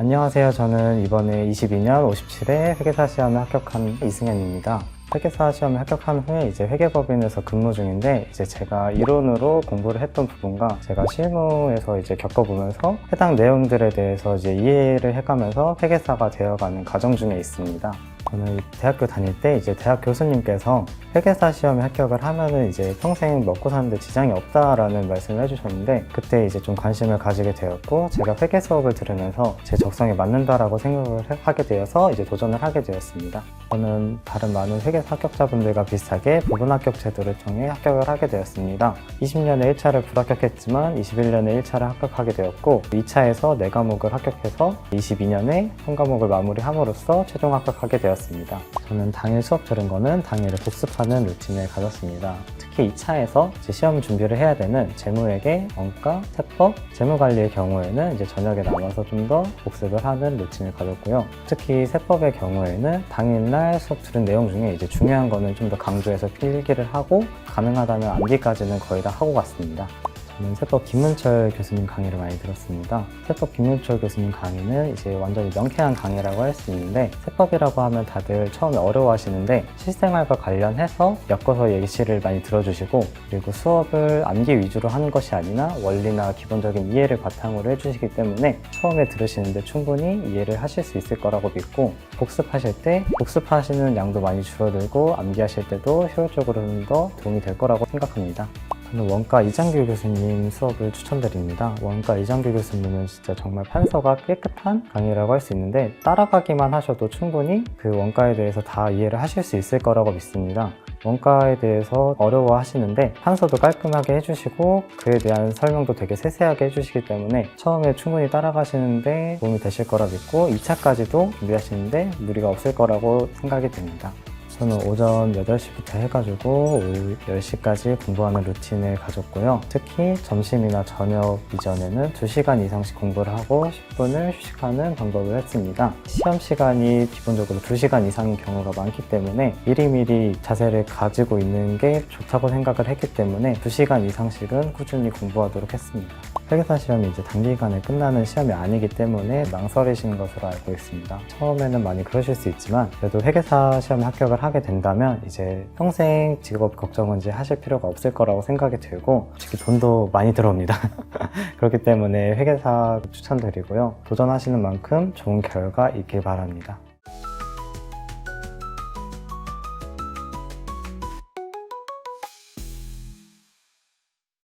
안녕하세요. 저는 이번에 22년 57회 회계사 시험에 합격한 이승현입니다. 회계사 시험에 합격한 후에 이제 회계법인에서 근무 중인데 이제 제가 이론으로 공부를 했던 부분과 제가 실무에서 이제 겪어보면서 해당 내용들에 대해서 이제 이해를 해가면서 회계사가 되어가는 과정 중에 있습니다. 저는 대학교 다닐 때 이제 대학 교수님께서 회계사 시험에 합격을 하면은 이제 평생 먹고 사는데 지장이 없다라는 말씀을 해주셨는데 그때 이제 좀 관심을 가지게 되었고 제가 회계 수업을 들으면서 제 적성에 맞는다라고 생각을 해- 하게 되어서 이제 도전을 하게 되었습니다. 저는 다른 많은 회계 합격자분들과 비슷하게 부분 합격 제도를 통해 합격을 하게 되었습니다. 20년에 1차를 불합격했지만 21년에 1차를 합격하게 되었고 2차에서 4과목을 합격해서 22년에 한 과목을 마무리함으로써 최종 합격하게 되었습니다. 저는 당일 수업 들은 거는 당일에 복습하는 루틴을 가졌습니다. 특히 2차에서 시험 준비를 해야 되는 재무회계, 원가, 세법, 재무관리의 경우에는 이제 저녁에 남아서 좀 더 복습을 하는 루틴을 가졌고요. 특히 세법의 경우에는 당일날 수업 들은 내용 중에 이제 중요한 거는 좀 더 강조해서 필기를 하고 가능하다면 암기까지는 거의 다 하고 갔습니다. 저는 세법 김문철 교수님 강의를 많이 들었습니다. 세법 김문철 교수님 강의는 이제 완전히 명쾌한 강의라고 할 수 있는데 세법이라고 하면 다들 처음에 어려워하시는데 실생활과 관련해서 엮어서 예시를 많이 들어주시고 그리고 수업을 암기 위주로 하는 것이 아니라 원리나 기본적인 이해를 바탕으로 해주시기 때문에 처음에 들으시는데 충분히 이해를 하실 수 있을 거라고 믿고 복습하실 때 복습하시는 양도 많이 줄어들고 암기하실 때도 효율적으로 좀 더 도움이 될 거라고 생각합니다. 저는 원가 이장규 교수님 수업을 추천드립니다. 원가 이장규 교수님은 진짜 정말 판서가 깨끗한 강의라고 할 수 있는데 따라가기만 하셔도 충분히 그 원가에 대해서 다 이해를 하실 수 있을 거라고 믿습니다. 원가에 대해서 어려워 하시는데 판서도 깔끔하게 해주시고 그에 대한 설명도 되게 세세하게 해주시기 때문에 처음에 충분히 따라가시는데 도움이 되실 거라 믿고 2차까지도 준비하시는데 무리가 없을 거라고 생각이 됩니다. 저는 오전 8시부터 해가지고 오후 10시까지 공부하는 루틴을 가졌고요. 특히 점심이나 저녁 이전에는 2시간 이상씩 공부를 하고 10분을 휴식하는 방법을 했습니다. 시험 시간이 기본적으로 2시간 이상인 경우가 많기 때문에 미리미리 자세를 가지고 있는 게 좋다고 생각을 했기 때문에 2시간 이상씩은 꾸준히 공부하도록 했습니다. 회계사 시험이 이제 단기간에 끝나는 시험이 아니기 때문에 망설이시는 것으로 알고 있습니다. 처음에는 많이 그러실 수 있지만 그래도 회계사 시험에 합격을 하게 된다면 이제 평생 직업 걱정은 이제 하실 필요가 없을 거라고 생각이 들고 솔직히 돈도 많이 들어옵니다. 그렇기 때문에 회계사 추천드리고요. 도전하시는 만큼 좋은 결과 있길 바랍니다.